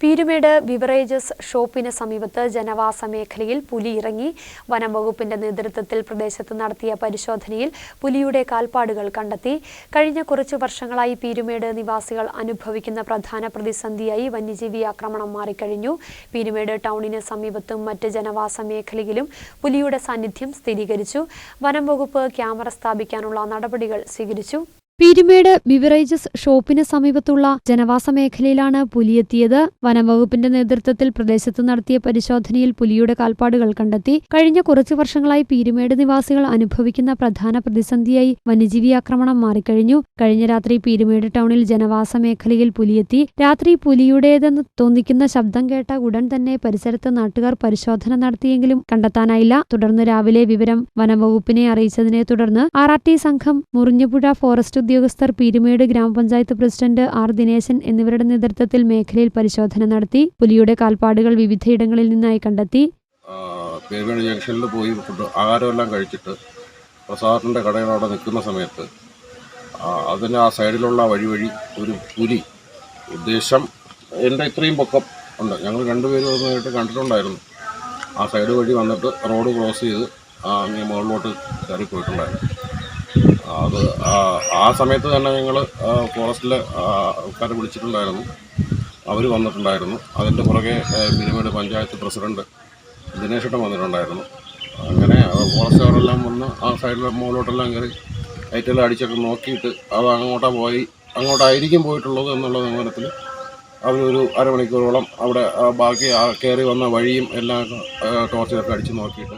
Peermade beverages ഷോപ്പിന് സമീപത്ത് ജനവാസ മേഖലയിൽ പുലി ഇറങ്ങി വനം വകുപ്പിന്റെ നേതൃത്വത്തിൽ പ്രദേശത്ത് നടത്തിയ പരിശോധനയിൽ പുലിയുടെ കാൽപ്പാടുകൾ കണ്ടെത്തി. കഴിഞ്ഞ കുറച്ചു വർഷങ്ങളായി പീരുമേട് നിവാസികൾ അനുഭവിക്കുന്ന പ്രധാന പ്രതിസന്ധിയായി വന്യജീവി ആക്രമണം മാറിക്കഴിഞ്ഞു. പീരുമേട് ടൗണിന് സമീപത്തും മറ്റ് ജനവാസ മേഖലയിലും പുലിയുടെ സാന്നിധ്യം സ്ഥിരീകരിച്ചു. വനം വകുപ്പ് ക്യാമറ സ്ഥാപിക്കാനുള്ള നടപടികൾ സ്വീകരിച്ചു. പീരുമേട് ബിവറേജസ് ഷോപ്പിന് സമീപത്തുള്ള ജനവാസ മേഖലയിലാണ് പുലിയെത്തിയത്. വനംവകുപ്പിന്റെ നേതൃത്വത്തിൽ പ്രദേശത്ത് നടത്തിയ പരിശോധനയിൽ പുലിയുടെ കാൽപ്പാടുകൾ കണ്ടെത്തി. കഴിഞ്ഞ കുറച്ചു വർഷങ്ങളായി പീരുമേട് നിവാസികൾ അനുഭവിക്കുന്ന പ്രധാന പ്രതിസന്ധിയായി വന്യജീവി ആക്രമണം മാറിക്കഴിഞ്ഞു. കഴിഞ്ഞ രാത്രി പീരുമേട് ടൗണിൽ ജനവാസ മേഖലയിൽ പുലിയെത്തി. രാത്രി പുലിയുടേതെന്ന് തോന്നിക്കുന്ന ശബ്ദം കേട്ട ഉടൻ തന്നെ പരിസരത്ത് നാട്ടുകാർ പരിശോധന നടത്തിയെങ്കിലും കണ്ടെത്താനായില്ല. തുടർന്ന് രാവിലെ വിവരം വനംവകുപ്പിനെ അറിയിച്ചതിനെ തുടർന്ന് ആർ സംഘം മുറിഞ്ഞപ്പുഴ ഫോറസ്റ്റ് ഉദ്യോഗസ്ഥർ പീരുമേട് ഗ്രാമപഞ്ചായത്ത് പ്രസിഡന്റ് ആർ ദിനേശൻ എന്നിവരുടെ നേതൃത്വത്തിൽ മേഖലയിൽ പരിശോധന നടത്തി പുലിയുടെ കാൽപ്പാടുകൾ വിവിധയിടങ്ങളിൽ നിന്നായി കണ്ടെത്തി. പേരുമണി ജംഗ്ഷനിൽ പോയി ആഹാരമെല്ലാം കഴിച്ചിട്ട് പ്രസാദത്തിന്റെ കടയിലവിടെ നിൽക്കുന്ന സമയത്ത് അതിന് ആ സൈഡിലുള്ള വഴി വഴി ഒരു പുലി ഉദ്ദേശം എന്റെ ഇത്രയും പൊക്കം ഉണ്ട്. ഞങ്ങൾ രണ്ടുപേരും ഒന്നായിട്ട് കണ്ടിട്ടുണ്ടായിരുന്നു. ആ സൈഡ് വഴി വന്നിട്ട് റോഡ് ക്രോസ് ചെയ്ത് ആ അങ്ങ് മുകളിലോട്ട് കയറി പോയിട്ടുണ്ടായിരുന്നു അത് ആ- സമയത്ത് തന്നെ ഞങ്ങൾ ഫോറസ്റ്റിലെ ആൾക്കാരെ വിളിച്ചിട്ടുണ്ടായിരുന്നു. അവർ വന്നിട്ടുണ്ടായിരുന്നു. അതിന്റെ പുറകെ പിരിമേട് പഞ്ചായത്ത് പ്രസിഡന്റ് ദിനേശേട്ടൻ വന്നിട്ടുണ്ടായിരുന്നു. അങ്ങനെ ഫോറസ്റ്റുകാരെല്ലാം വന്ന് ആ സൈഡിലെ മുകളിലോട്ടെല്ലാം കയറി ലൈറ്റെല്ലാം അടിച്ചൊക്കെ നോക്കിയിട്ട് അത് അങ്ങോട്ടാ പോയി അങ്ങോട്ടായിരിക്കും പോയിട്ടുള്ളത് എന്നുള്ള നിഗമനത്തിൽ അവരൊരു അരമണിക്കൂറോളം അവിടെ ബാക്കി കയറി വന്ന വഴിയും എല്ലാം ടോർച്ചിലൊക്കെ അടിച്ച് നോക്കിയിട്ട്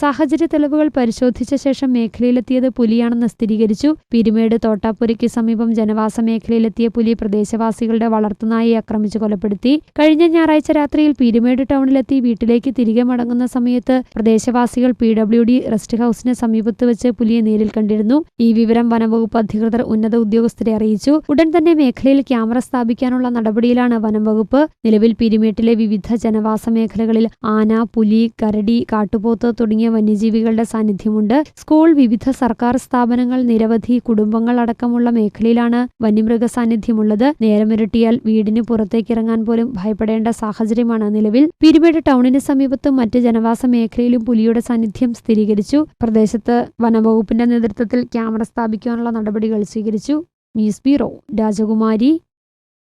സാഹചര്യ തെളിവുകൾ പരിശോധിച്ച ശേഷം മേഖലയിലെത്തിയത് പുലിയാണെന്ന് സ്ഥിരീകരിച്ചു. പിരിമേട് തോട്ടാപ്പുരയ്ക്ക് സമീപം ജനവാസ മേഖലയിലെത്തിയ പുലി പ്രദേശവാസികളുടെ വളർത്തുനായെ ആക്രമിച്ചു കൊലപ്പെടുത്തി. കഴിഞ്ഞ ഞായറാഴ്ച രാത്രിയിൽ പിരിമേട് ടൗണിലെത്തി വീട്ടിലേക്ക് തിരികെ മടങ്ങുന്ന സമയത്ത് പ്രദേശവാസികൾ പി ഡബ്ല്യു ഡി റെസ്റ്റ് ഹൌസിന് സമീപത്ത് വെച്ച് പുലിയെ നേരിൽ കണ്ടിരുന്നു. ഈ വിവരം വനംവകുപ്പ് അധികൃതർ ഉന്നത ഉദ്യോഗസ്ഥരെ അറിയിച്ചു. ഉടൻ തന്നെ മേഖലയിൽ ക്യാമറ സ്ഥാപിക്കാനുള്ള നടപടിയിലാണ് വനംവകുപ്പ്. നിലവിൽ പിരിമേട്ടിലെ വിവിധ ജനവാസ മേഖലകളിൽ ആന പുലി കരടി കാട്ടുപോത്ത് തുടങ്ങിയ വന്യജീവികളുടെ സാന്നിധ്യമുണ്ട്. സ്കൂൾ വിവിധ സർക്കാർ സ്ഥാപനങ്ങൾ നിരവധി കുടുംബങ്ങൾ അടക്കമുള്ള മേഖലയിലാണ് വന്യമൃഗ സാന്നിധ്യമുള്ളത്. നേരമിരട്ടിയാൽ വീടിന് പുറത്തേക്കിറങ്ങാൻ പോലും ഭയപ്പെടേണ്ട സാഹചര്യമാണ് നിലവിൽ. പിരിമേട് ടൗണിന് സമീപത്തും മറ്റ് ജനവാസ മേഖലയിലും പുലിയുടെ സാന്നിധ്യം സ്ഥിരീകരിച്ചു. പ്രദേശത്ത് വനംവകുപ്പിന്റെ നേതൃത്വത്തിൽ ക്യാമറ സ്ഥാപിക്കാനുള്ള നടപടികൾ സ്വീകരിച്ചു. ന്യൂസ് ബ്യൂറോ രാജകുമാരി.